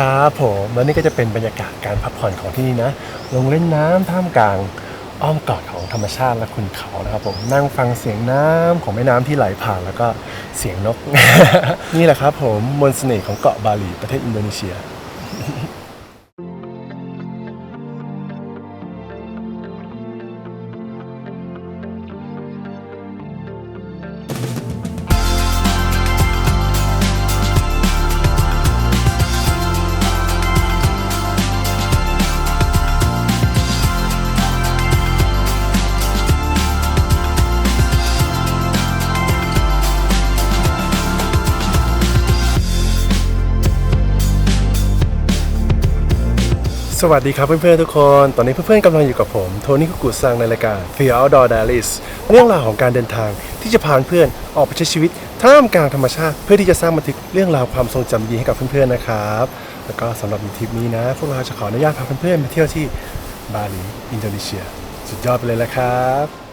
ครับผมแล้วนี่ก็จะเป็นบรรยากาศการพักผ่อนของที่นี่นะ ลงเล่นน้ำท่ามกลางอ้อมกอดของธรรมชาติและคุณเขานะครับผมนั่งฟังเสียงน้ำของแม่น้ำที่ไหลผ่านแล้วก็เสียงนก นี่แหละครับผมมนต์เสน่ห์ของเกาะบาหลีประเทศอินโดนีเซีย สวัสดีครับเพื่อนๆทุกคน ตอนนี้เพื่อนๆกำลังอยู่กับผมโทนี่กุกุซังในรายการ Fear Outdoor Diaries เรื่องราวของการเดินทางที่จะพาเพื่อนออกไปใช้ชีวิตท่ามกลางธรรมชาติ เพื่อที่จะสร้างบันทึกเรื่องราวความทรงจำดีให้กับเพื่อนๆนะครับ แล้วก็สำหรับในทริปนี้นะ พวกเราจะขออนุญาตพาเพื่อนๆมาเที่ยวที่บาหลีอินโดนีเซีย สุดยอดไปเลยละครับ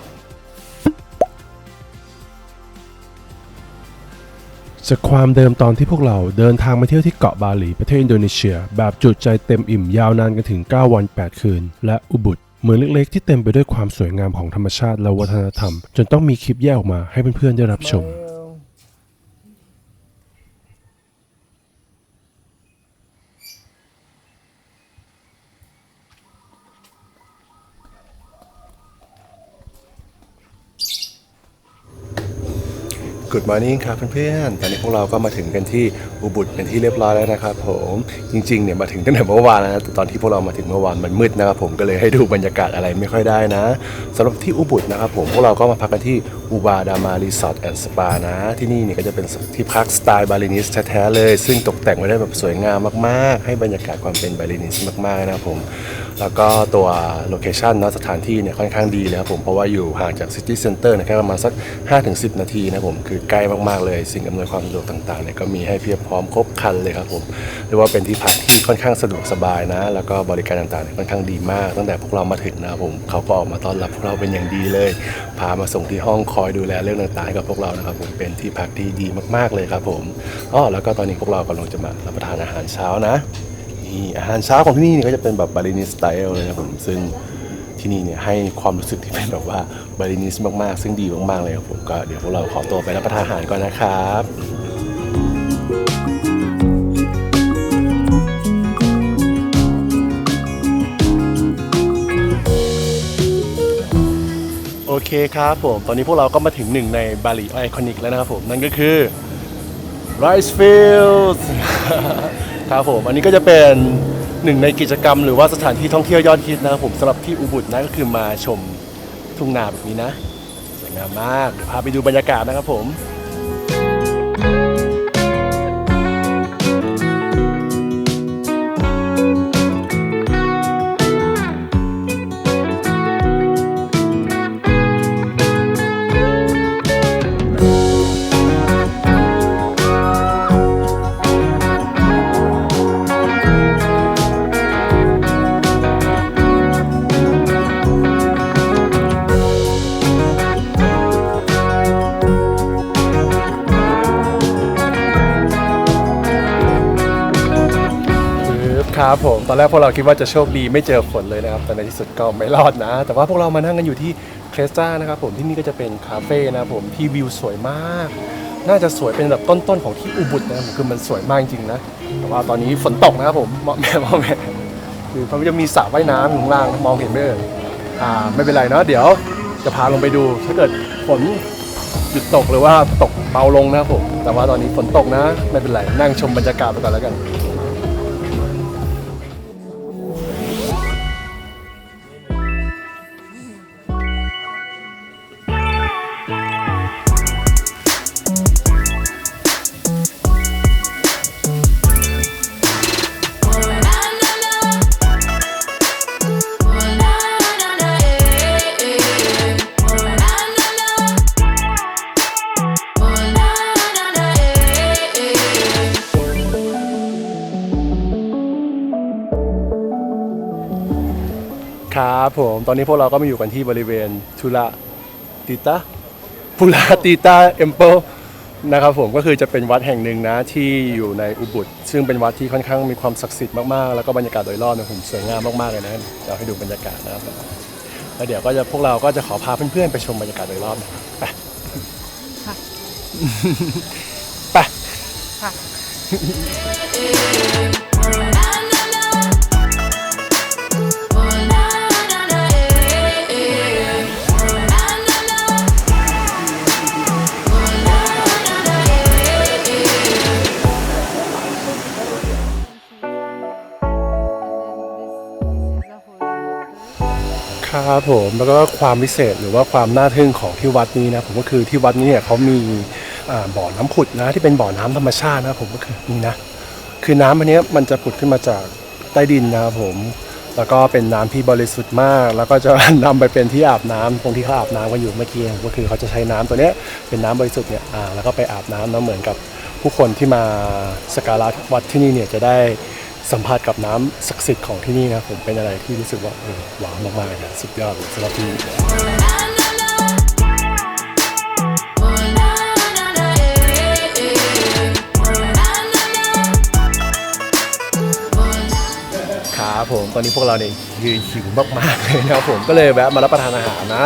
จากความเดิมตอนที่พวกเราเดินทางมาเที่ยวที่เกาะบาหลีประเทศอินโดนีเซีย แบบจุใจเต็มอิ่มยาวนานกันถึง 9 วัน 8 คืน และอุบุตเมืองเล็กๆ ที่เต็มไปด้วยความสวยงามของธรรมชาติและวัฒนธรรม จนต้องมีคลิปแยกออกมาให้เพื่อนๆได้รับชม Good morning ครับเพื่อนๆ ตอนนี้พวกเราก็มาถึงกันที่อุบุตเป็นที่เรียบร้อยแล้วนะครับผมจริงๆเนี่ยมาถึงตั้งแต่เมื่อวานแล้วนะแต่ตอนที่พวกเรามาถึงเมื่อวานมันมืดนะครับผมก็เลยให้ดูบรรยากาศอะไรไม่ค่อยได้นะสำหรับที่อุบุตนะครับผมพวกเราก็มาพักกันที่อูบาดามารีสอร์ทแอนด์สปานะ ที่นี่เนี่ยก็จะเป็นที่พักสไตล์บาลินิสแท้ๆเลย ซึ่งตกแต่งไว้ได้แบบสวยงามมากๆ ให้บรรยากาศความเป็นบาลินิสมากๆนะครับผม แล้วก็ตัวโลเคชันเนาะสถานที่เนี่ยค่อนข้างดีเลยครับผมเพราะว่าอยู่ห่างจากซิตี้เซ็นเตอร์นะแค่ประมาณสัก 5-10 นาทีนะครับผมคือใกล้มากๆเลย สิ่งอำนวยความสะดวกต่างๆเนี่ยก็มีให้เพียบพร้อมครบครันเลยครับผมเรียกว่าเป็นที่พักที่ค่อนข้างสะดวกสบายนะ แล้วก็บริการต่างๆเนี่ยค่อนข้างดีมาก ตั้งแต่พวกเรามาถึงนะครับผมเขาก็ออกมาต้อนรับพวกเราเป็นอย่างดีเลย พามาส่งที่ห้องคอยดูแลเรื่องต่างๆให้กับพวกเรานะครับผมเป็นที่พักที่ดีมากๆเลยครับผมอ๋อแล้วก็ตอนนี้พวกเรากำลังจะมารับประทานอาหารเช้านะ นี่อาหารเช้าของที่นี่เนี่ยก็จะเป็นแบบบาลินิสสไตล์เลยนะครับผมซึ่งที่นี่เนี่ยให้ความรู้สึกที่เป็นแบบว่าบาลินิสมากๆ ซึ่งดีมากๆเลยครับผมก็เดี๋ยวพวกเราขอตัวไปรับประทานอาหารก่อนนะครับโอเคครับผมตอนนี้พวกเราก็มาถึงหนึ่งในบาลีไอคอนิกแล้วนะครับผม นั่นก็คือ Rice Fields ครับผมอันนี้ก็จะเป็นหนึ่งในกิจกรรม หรือว่าสถานที่ท่องเที่ยวยอดฮิตนะครับผมสำหรับที่อุบุตนะก็คือมาชมทุ่งนาแบบนี้นะสวยงามมากเดี๋ยวพาไปดูบรรยากาศนะครับผม ตอนแรกพวกเราคิดว่าจะโชคดีไม่เจอฝนเลยนะครับแต่ในที่สุดก็ไม่รอดนะ แต่ว่าพวกเรามานั่งกันอยู่ที่เครสตานะครับผมที่นี่ก็จะเป็นคาเฟ่นะครับผมที่วิวสวยมาก น่าจะสวยเป็นแบบต้นๆของที่อุบุตนะครับผมคือมันสวยมากจริงๆนะแต่ว่าตอนนี้ฝนตกนะครับผมมาะแม่มาะแม่คือเขาจะมีสระว่ายน้ำอยู่ข้างล่างมองเห็นไหมเอ่ยอ่าไม่เป็นไรเนาะเดี๋ยวจะพาลงไปดู ถ้าเกิดฝนหยุดตกหรือว่าตกเบาลงนะครับผมแต่ว่าตอนนี้ฝนตกนะ ไม่เป็นไรนั่งชมบรรยากาศไปก่อนแล้วกัน ผมตอนนี้พวกเราก็มาอยู่กันที่บริเวณทุระติตาพุระติตาเอ็มเปิลนะครับผมก็คือจะเป็นวัดแห่งหนึ่งนะที่อยู่ในอุบุตซึ่งเป็นวัดที่ค่อนข้างมีความศักดิ์สิทธิ์มากๆ แล้วก็บรรยากาศโดยรอบเนี่ยผมสวยงามมากๆเลยนะเดี๋ยวให้ดูบรรยากาศนะครับผมแล้วเดี๋ยวก็จะพวกเราก็จะขอพาเพื่อนๆไปชมบรรยากาศโดยรอบนะครับไปค่ะไป ครับผมแล้วก็ความพิเศษหรือว่าความน่าทึ่งของที่วัดนี้นะผมก็คือที่วัดนี้เนี่ยเขามีบ่อน้ำผุดนะที่เป็นบ่อน้ำธรรมชาตินะผมก็คือนี่นะคือน้ำอันนี้มันจะผุดขึ้นมาจากใต้ดินนะครับผมแล้วก็เป็นน้ำที่บริสุทธิ์มาก แล้วก็จะนำไปเป็นที่อาบน้ำตรงที่เขาอาบน้ำกันอยู่เมื่อกี้ก็คือเขาจะใช้น้ำตัวนี้เป็นน้ำบริสุทธิ์เนี่ยอ่าแล้วก็ไปอาบน้ำนะเหมือนกับผู้คนที่มาสักการะวัดที่นี่เนี่ยจะได้ สัมผัสกับน้ำศักดิ์สิทธิ์ของที่นี่นะผมเป็นอะไรที่รู้สึกว่าเออว้าวมากๆเลยนะสุดยอดเลยสำหรับที่นี่ครับผมตอนนี้พวกเราเนี่ยยืนหิวมากๆเลยนะครับผมก็เลยแวะมารับประทานอาหารนะ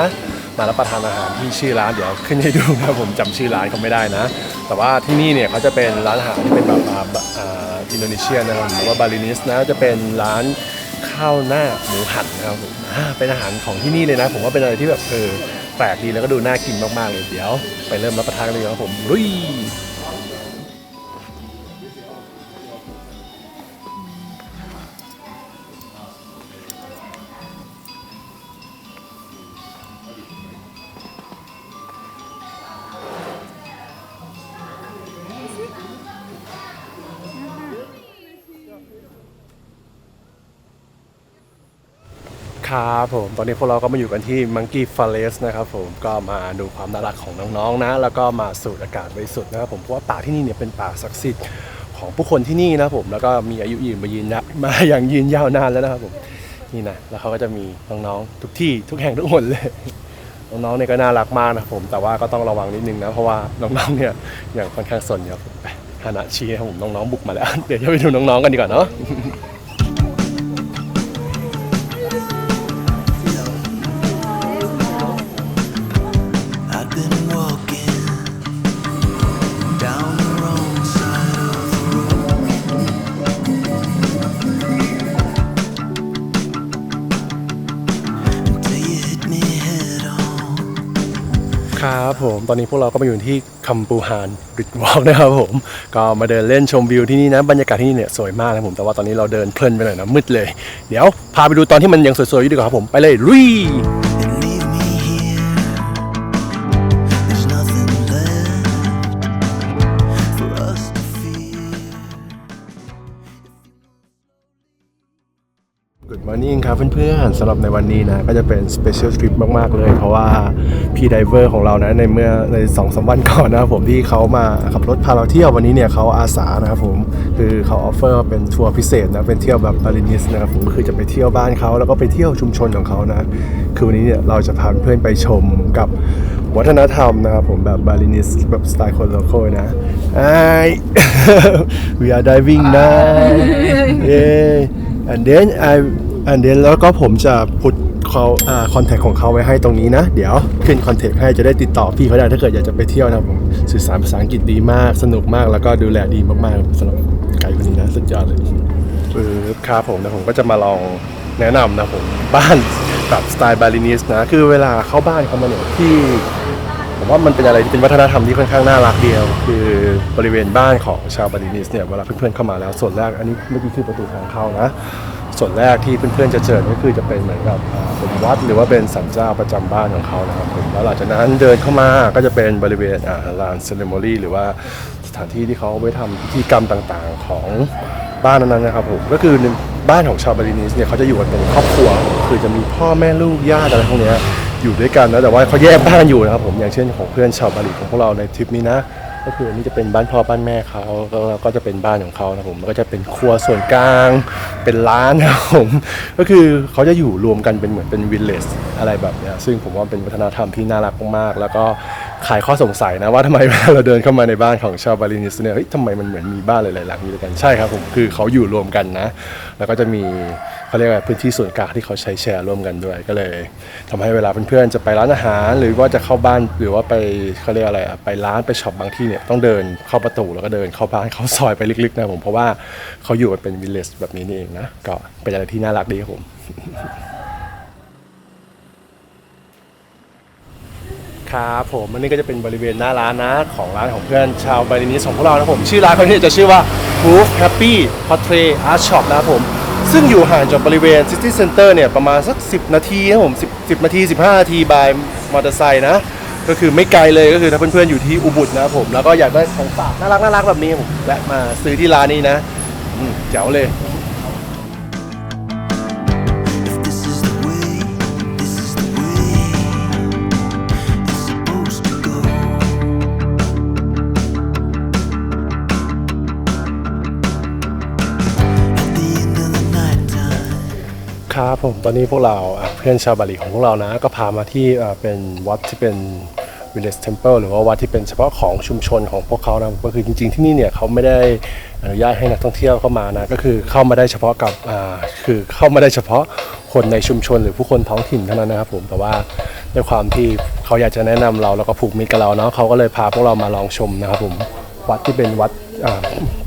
มารับประทานอาหารที่ชื่อร้านเดี๋ยวขึ้นให้ดูนะครับผมจำชื่อร้านเขาไม่ได้นะ แต่ว่าที่นี่เนี่ยเขาจะเป็นร้านอาหารที่เป็นแบบอ่า อินโดนีเซียนะครับหรือว่าบาลินิสนะจะเป็นร้านข้าวหน้าหมูหันนะครับผมอ่าเป็นอาหารของที่นี่เลยนะ ผมว่าเป็นอะไรที่แบบเออแปลกดีแล้วก็ดูน่ากินมากๆเลยเดี๋ยว ไปเริ่มรับประทานกันเลยครับผมลุย ผม ตอนนี้พวกเราก็มาอยู่กันที่ Monkey Forest นะครับผมก็มาดูความน่ารักของน้องๆนะ แล้วก็มาสูดอากาศบริสุทธิ์นะครับผมเพราะว่าป่าที่นี่เนี่ยเป็นป่าศักดิ์สิทธิ์ของผู้คนที่นี่นะผมแล้วก็มีอายุยืนมายืนนะมาอย่างยืนยาวนานแล้วนะครับผมนี่นะแล้วเขาก็จะมีน้องๆทุกที่ทุกแห่งทุกหนเลยน้องๆเนี่ยก็น่ารักมากนะผม แต่ว่าก็ต้องระวังนิดนึงนะเพราะว่าน้องๆเนี่ยอย่างค่อนข้างสนครับผมไปฮานะชี้ผมน้องๆบุกมาแล้ว เดี๋ยวจะไปดูน้องๆกันดีกว่าเนาะ ครับผมตอนนี้พวกเราก็มาอยู่ที่คัมปูฮานบิดวอล์กนะครับผม ก็มาเดินเล่นชมวิวที่นี่นะบรรยากาศที่นี่เนี่ยสวยมากนะผมแต่ว่าตอนนี้เราเดินเพลินไปหน่อยนะมืดเลย เดี๋ยวพาไปดูตอนที่มันยังสวยๆอยู่ดีกว่าครับผมไปเลยลุย Good morning ครับเพื่อนๆสำหรับในวันนี้นะ ก็จะเป็น Special Trip มากๆเลย เพราะว่าพี่ไดเวอร์ของเรานะในเมื่อใน2อสวันก่อนนะครับผมที่เขามาขับรถพาเราเที่ยววันนี้เนี่ยเขาอาสานะครับผมคือเขาออฟเฟอร์เป็นทัวร์พิเศษนะเป็นเที่ยวแบบบาลินิสนะครับผมก็คือจะไปเที่ยวบ้านเขาแล้วก็ไปเที่ยวชุมชนของเขานะ คือวันนี้เนี่ยเราจะพาเพื่อนไปชมกับวัฒนธรรมนะครับผมแบบบาลินิสแบบสไตล์คนโลคอลนะ Hi we are diving now yeah and then I and then แล้วก็ผมจะพุดเขาอ่าคอนแทคของเขาไว้ให้ตรงนี้นะ เดี๋ยวขึ้นคอนแทคให้จะได้ติดต่อพี่เขาได้ถ้าเกิดอยากจะไปเที่ยวนะผมสื่อสารภาษาอังกฤษดีมาก สนุกมากแล้วก็ดูแลดีมากๆสำหรับไกด์คนนี้นะสุดยอดเลยปึ๊บครับผมนะผมก็จะมาลองแนะนำนะผมบ้านแบบสไตล์บาลินิสนะคือเวลาเข้าบ้านเขามาเนี่ยที่ผมว่ามันเป็นอะไรที่เป็นวัฒนธรรมที่ค่อนข้างน่ารักเดียว คือบริเวณบ้านของชาวบาลินิสเนี่ยเวลาเพื่อนๆเข้ามาแล้วส่วนแรกอันนี้เมื่อกี้คือประตูทางเข้านะ ส่วนแรกที่เพื่อนๆจะเจอก็คือจะเป็นเหมือนกับอ่าเป็นวัดหรือว่าเป็นสันเจ้าประจำบ้านของเขานะครับผมแล้วหลังจากนั้นเดินเข้ามาก็จะเป็นบริเวณลานเซเลโมรี่หรือว่าสถานที่ที่เขาไว้ทำพิธีกรรมต่างๆของบ้านนั้นๆนะครับผมก็คือบ้านของชาวบาลินิสเนี่ยเขาจะอยู่กันเป็นครอบครัว คือจะมีพ่อแม่ลูกญาติอะไรพวกนี้อยู่ด้วยกันนะแต่ว่าเขาแยกบ้านอยู่นะครับผมอย่างเช่นของเพื่อนชาวบาลีของพวกเราในทริปนี้นะ ก็คืออันนี้จะเป็นบ้านพ่อบ้านแม่เขาแล้วก็จะเป็นบ้านของเขานะครับผมแล้วก็จะเป็นครัวส่วนกลาง เป็นร้านนะครับผมก็คือเขาจะอยู่รวมกันเป็นเหมือนเป็นวิลเลจอะไรแบบเนี้ยซึ่งผมว่าเป็นวัฒนธรรมที่น่ารักมากๆแล้วก็ขายข้อสงสัยนะว่าทำไมเวลาเราเดินเข้ามาในบ้านของชาวบาลินิสเนี่ยเฮ้ยทำไมมันเหมือนมีบ้านหลายๆหลังอยู่ด้วยกันใช่ครับผมคือเขาอยู่รวมกันนะ แล้วก็จะมี เขาเรียกว่าพื้นที่ส่วนกลางที่เขาใช้แชร์ร่วมกันด้วย ก็เลยทำให้เวลาเพื่อนๆจะไปร้านอาหาร หรือว่าจะเข้าบ้านหรือว่าไปเขาเรียกอะไรอะไปร้านไปช็อปบางที่เนี่ยต้องเดินเข้าประตูแล้วก็เดินเข้าบ้านเข้าซอยไปลึกๆนะผมเพราะว่าเขาอยู่กันเป็นวิลเลจแบบนี้นี่เองนะก็เป็นอะไรที่น่ารักดีครับผมครับผมอันนี้ก็จะเป็นบริเวณหน้าร้านนะของร้านของเพื่อนชาวบาลินิสของพวกเรานะผม ชื่อร้านเขาเนี่ยจะชื่อว่า Proof Happy Portrait Art Shop นะครับผม ซึ่งอยู่ห่างจากบริเวณซิตี้เซ็นเตอร์เนี่ยประมาณสัก 10 นาทีนะผม10 10 นาที 15 นาทีบายมอเตอร์ไซค์นะ ก็คือไม่ไกลเลยก็คือถ้าเพื่อนๆอยู่ที่อุบุตนะครับผมแล้วก็อยากได้ของฝากน่ารักน่ารักแบบนี้ผมแวะมาซื้อที่ร้านนี้นะอืมเจ๋วเลย ผมตอนนี้พวกเราเพื่อนชาวบาหลีของพวกเรานะ ก็พามาที่เป็นวัดที่เป็น village temple หรือว่าวัดที่เป็นเฉพาะของชุมชนของพวกเขานะก็คือจริง ๆที่นี่เนี่ยเขาไม่ได้อนุญาตให้นักท่องเที่ยวเข้ามานะก็คือเข้ามาได้เฉพาะกับคือเข้ามาได้เฉพาะคนในชุมชน หรือผู้คนท้องถิ่นเท่านั้นนะครับผมแต่ว่าด้วยความที่เขาอยากจะแนะนำเราแล้วก็ผูกมิตรกับเราเนาะเขาก็เลยพาพวกเรามาลองชมนะครับผมวัดที่เป็นวัด อ่า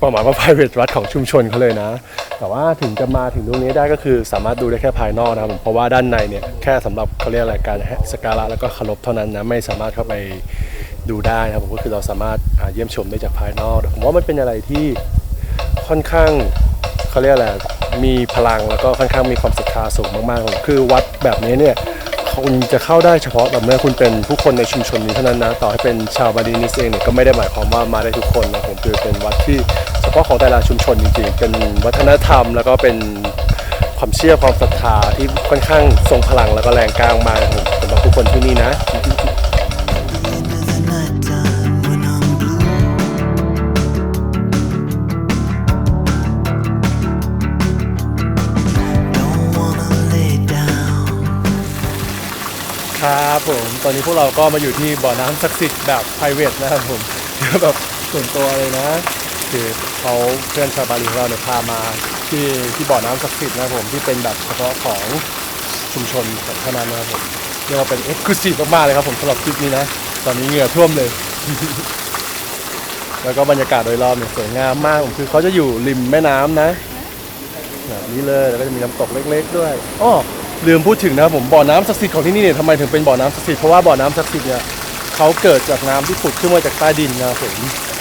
ประมาณว่า private วัดของชุมชนเขาเลยนะ แต่ว่าถึงจะมาถึงตรงนี้ได้ก็คือสามารถดูได้แค่ภายนอกนะครับผมเพราะว่าด้านในเนี่ยแค่สำหรับเขาเรียกอะไรการสการะแล้วก็เคารพเท่านั้นนะไม่สามารถเข้าไปดูได้นะครับผมก็คือเราสามารถเยี่ยมชมได้จากภายนอกผมว่ามันเป็นอะไรที่ค่อนข้างเขาเรียกอะไรมีพลังแล้วก็ค่อนข้างมีความศรัทธาสูงมากๆ คือวัดแบบนี้เนี่ย คุณจะเข้าได้เฉพาะแบบเมื่อคุณเป็นผู้คนในชุมชนนี้เท่านั้นนะ ต่อให้เป็นชาวบาดีนิสเองเนี่ยก็ไม่ได้หมายความว่ามาได้ทุกคนนะผมคือเป็นวัดที่เฉพาะของแต่ละชุมชนจริงๆ เป็นวัฒนธรรมแล้วก็เป็นความเชื่อความศรัทธาที่ค่อนข้างทรงพลังแล้วก็แรงกล้ามากสำหรับทุกคนที่นี่นะ ครับผมตอนนี้พวกเราก็มาอยู่ที่บ่อน้ำศักดิ์สิทธิ์แบบ p r i v a t นะครับผม แบบส่วนตัวเลยนะ คือเขาเพื่อนชาวบาลีของเราเนี่ยพามาที่ที่บ่อน้ำศักดิ์สิทธิ์นะครับผมที่เป็นแบบเฉพาะของชุมชนของเท่านั้นนะครับผมเรียกว่าเป็นเอ็กซ์คลูซีฟมากๆเลยครับผมสำหรับคลิปนี้นะ ตอนนี้เหงื่อท่วมเลย แล้วก็บรรยากาศโดยรอบเนี่ยสวยงามมากผมคือเขาจะอยู่ริมแม่น้ำนะแบบนี้เลยแล้วก็จะมีน้ำตกเล็ก ๆ ด้วยอ้อ ลืมพูดถึงนะครับผมบ่อน้ำศักดิ์สิทธิ์ของที่นี่เนี่ยทำไมถึงเป็นบ่อน้ำศักดิ์สิทธิ์เพราะว่าบ่อน้ำศักดิ์สิทธิ์เนี่ยเขาเกิดจากน้ำที่ผุดขึ้นมาจากใต้ดินนะครับผม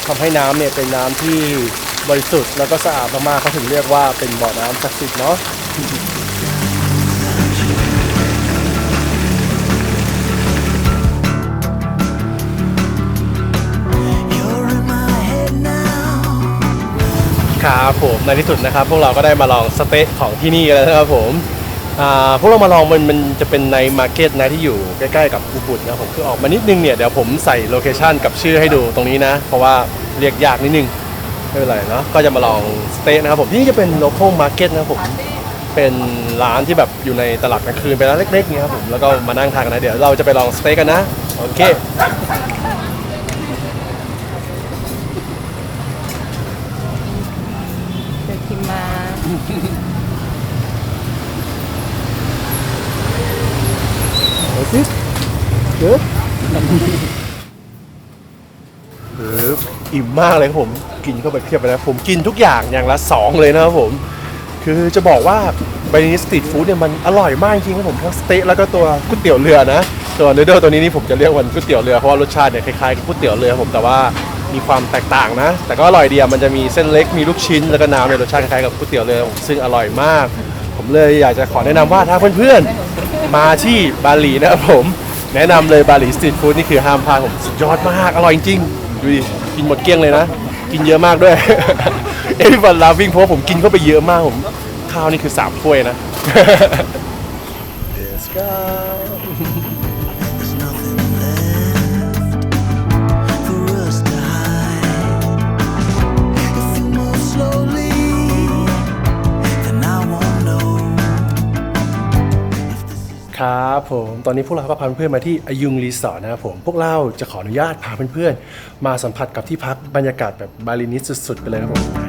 ทำให้น้ำเนี่ยเป็นน้ำที่บริสุทธิ์แล้วก็สะอาดมากๆเขาถึงเรียกว่าเป็นบ่อน้ำศักดิ์สิทธิ์เนาะ You're in my head now. ครับผมในที่สุดนะครับ พวกเราก็ได้มาลองสเต๊ะของที่นี่กันแล้วนะครับผมอ่า พวกเรามาลองมันมันจะเป็นในมาร์เก็ตนะที่อยู่ใกล้ๆกับอุบุตนะผมคือออกมานิดนึงเนี่ยเดี๋ยวผมใส่โลเคชันกับชื่อให้ดูตรงนี้นะ เพราะว่าเรียกยากนิดนึงไม่เป็นไรเนาะก็จะมาลองสเต๊ะนะครับผมที่นี่จะเป็นโล c a l มาร์เก็ตนะครับผมเป็นร้านที่แบบอยู่ในตลาดกลางคืนเป็นร้านเล็กๆเนี่ยครับผมแล้วก็มานั่งทานกันนะเดี๋ยวเราจะไปลองสเต๊ะกันนะ โอเค เดี๋ยวคิมมา เอาสิ เดี๋ยวเอออิ่มมากเลยครับผม กินเข้าไปเพียบเลยนะผมกินทุกอย่างอย่างละสองเลยนะครับผม คือจะบอกว่าบานิสตรีทฟู้ดเนี่ยมันอร่อยมากจริงครับผมทั้งสเต๊ะแล้วก็ตัวก๋วยเตี๋ยวเรือนะตัวเนื้อเดอร์ตัวนี้นี่ผมจะเรียกวันก๋วยเตี๋ยวเรือเพราะว่ารสชาติเนี่ยคล้ายๆกับก๋วยเตี๋ยวเรือผมแต่ว่ามีความแตกต่างนะ แต่ก็อร่อยดีอะมันจะมีเส้นเล็กมีลูกชิ้นแล้วก็น้ำในยรสชาติคล้ายๆกับก๋วยเตี๋ยวเรือผมซึ่งอร่อยมาก ผมเลยอยากจะขอแนะนำว่าถ้าเพื่อนๆมาที่บาหลีนะครับผม แนะนำเลยบาหลีสตรีทฟู้ดนี่คือห้ามพลาดผมสุดยอดมาก อร่อยจริงดูดิกินหมดเกลี้ยงเลยนะ กินเยอะมากด้วย เอฟวันลาวิ่งเพราะผมกินเข้าไปเยอะมากผม ข้าวนี่คือ3ถ้วยนะ Let's go ครับผมตอนนี้พวกเราก็พาเพื่อนๆมาที่อายุงรีสอร์ทนะครับผมพวกเราจะขออนุญาตพาเพื่อนๆมาสัมผัสกับที่พักบรรยากาศแบบบาลินิสสุดๆไปเลยครับผม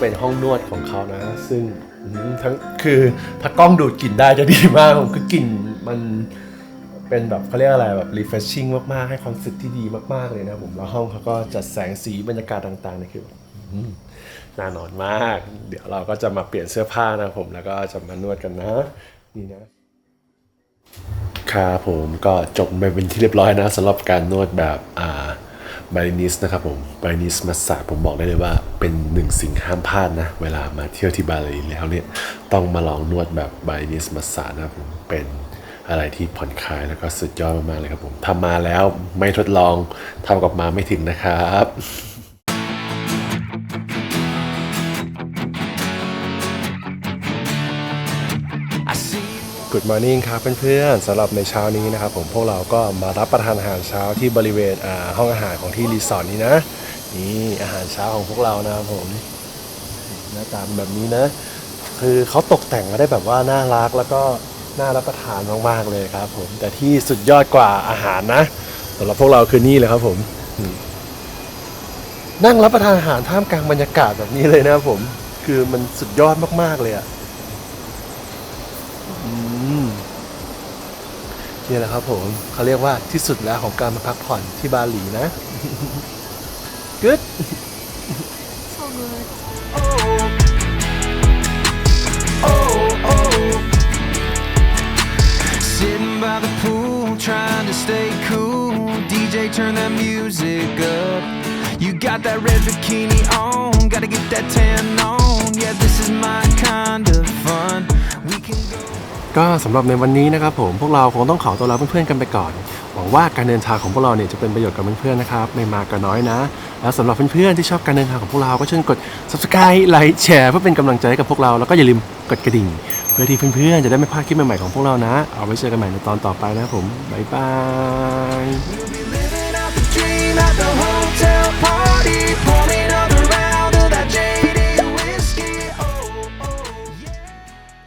เป็นห้องนวดของเขานะ ซึ่งทั้งคือถ้ากล้องดูดกลิ่นได้จะดีมากผมคือกลิ่นมันเป็นแบบเขาเรียกอะไรแบบ refreshing มาก ๆ ให้ความรู้สึกที่ดีมาก ๆ เลยนะผมแล้วห้องเขาก็จัดแสงสีบรรยากาศต่างๆนี่คือแบบน่านอนมาก เดี๋ยวเราก็จะมาเปลี่ยนเสื้อผ้านะผมแล้วก็จะมานวดกันนะ นี่นะครับผมก็จบไปเป็นที่เรียบร้อยนะสำหรับการนวดแบบอ่า บารินิสนะครับผมบารินิสมัสสาผมบอกได้เลยว่าเป็นหนึ่งสิ่งห้ามพลาดนะ เวลามาเที่ยวที่บาหลีแล้วเนี่ย ต้องมาลองนวดแบบบารินิสมัสสานะครับผมเป็นอะไรที่ผ่อนคลายแล้วก็สุดยอดมากๆเลยครับผมทำมาแล้วไม่ทดลองทำกับมาไม่ถึงนะครับ Good morning ครับเพื่อนๆสำหรับในเช้านี้นะครับผมพวกเราก็มารับประทานอาหารเช้าที่บริเวณห้องอาหารของที่รีสอร์ทนี้นะ นี่อาหารเช้าของพวกเรานะครับผมหน้าตาแบบนี้นะ คือเขาตกแต่งมาได้แบบว่าน่ารักแล้วก็น่ารับประทานมากๆเลยครับผมแต่ที่สุดยอดกว่าอาหารนะสำหรับพวกเราคือนี่เลยครับผม นั่งรับประทานอาหารท่ามกลางบรรยากาศแบบนี้เลยนะครับผม คือมันสุดยอดมากๆเลยอะ นี่แหละครับผมเขาเรียกว่าที่สุดแล้วของการมาพักผ่อนที่บาหลีนะ Good so good Sitting by the pool, trying to stay cool. DJ, turn that music up. You got that red bikini on, gotta get that tan on. Yeah, this is my kind of fun. We can go. ก็สำหรับในวันนี้นะครับผมพวกเราคงต้องขอตัวลาเพื่อนๆกันไปก่อน หวังว่าการเดินทางของพวกเราเนี่ยจะเป็นประโยชน์กับเพื่อนๆนะครับไม่มากก็น้อยนะ แล้วสำหรับเพื่อนๆที่ชอบการเดินทางของพวกเราก็เช่นกด subscribe ไลค์แชร์เพื่อเป็นกำลังใจให้กับพวกเราแล้วก็อย่าลืมกดกระดิ่ง เพื่อที่เพื่อนๆจะได้ไม่พลาดคลิปใหม่ๆของพวกเรานะ เอาไว้เจอกันใหม่ในตอนต่อไปนะครับผมบ๊ายบาย hotel party, pouring up